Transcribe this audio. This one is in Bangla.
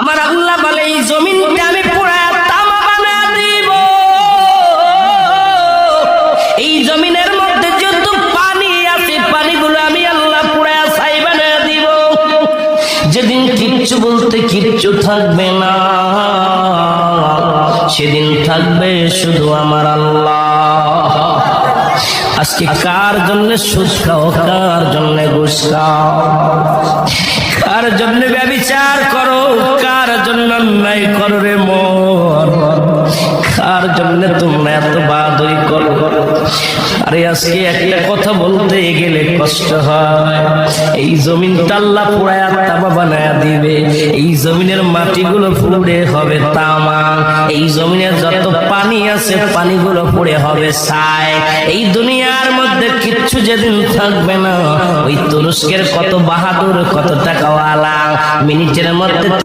আমার আল্লাহ বলে, এই জমিনটা আমি তামা বানা দিব। এই জমিনের মধ্যে যত পানি আছে, পানিগুলো আমি আল্লাহ ছাই বানা দিব। যেদিন কিচ্ছু বলতে কিচ্ছু থাকবে না, সেদিন থাকবে শুধু আমার আল্লাহ। আজকে কার জন্য সুদ কার জন্য ঘুষ কার জন্য কার জন্য তোমরা এত বাদই করো। আরে আজকে একটা কথা বলতে গেলে কষ্ট হয়। এই জমিন আল্লাহ পুরায় তামা বানায় দিবে। এই জমিনের মাটিগুলো পুড়ে হবে তামা। এই জমিনের যত পানি আছে, পানিগুলো পুড়ে হবে ছাই। এই দুনিয়ার মধ্যে কিচ্ছু যেদিন থাকবে না। ওই তুরস্কের কত বাহাদুর, কত টাকাওয়ালা। মিনিটের মধ্যে